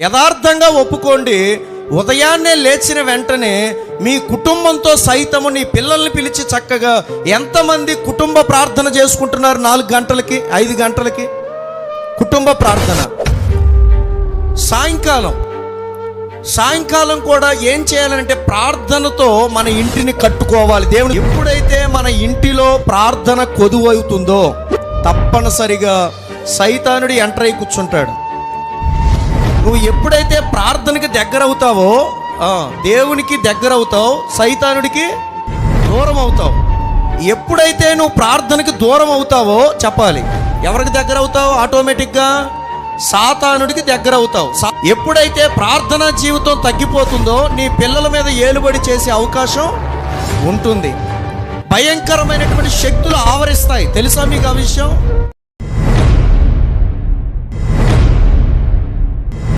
యథార్థంగా ఒప్పుకోండి. ఉదయాన్నే లేచిన వెంటనే మీ కుటుంబంతో సైతము నీ పిల్లల్ని పిలిచి చక్కగా ఎంతమంది కుటుంబ ప్రార్థన చేసుకుంటున్నారు నాలుగు గంటలకి ఐదు గంటలకి? కుటుంబ ప్రార్థన. సాయంకాలం. సాయంకాలం కూడా ఏం చేయాలంటే ప్రార్థనతో మన ఇంటిని కట్టుకోవాలి. దేవుడు ఎప్పుడైతే మన ఇంటిలో ప్రార్థన కొదువవుతుందో తప్పనిసరిగా సైతానుడు ఎంటర్ అయి కూర్చుంటాడు. నువ్వు ఎప్పుడైతే ప్రార్థనకి దగ్గర అవుతావో దేవునికి దగ్గర అవుతావు సైతానుడికి దూరం అవుతావు ఎప్పుడైతే నువ్వు ప్రార్థనకి దూరం అవుతావో చెప్పాలి. ఎవరికి దగ్గర అవుతావు ఆటోమేటిక్గా సాతానుడికి దగ్గర అవుతావు సా- ఎప్పుడైతే ప్రార్థనా జీవితం తగ్గిపోతుందో నీ పిల్లల మీద ఏలుబడి చేసే అవకాశం ఉంటుంది. భయంకరమైనటువంటి శక్తులు ఆవరిస్తాయి. తెలుసా మీకు ఆ విషయం?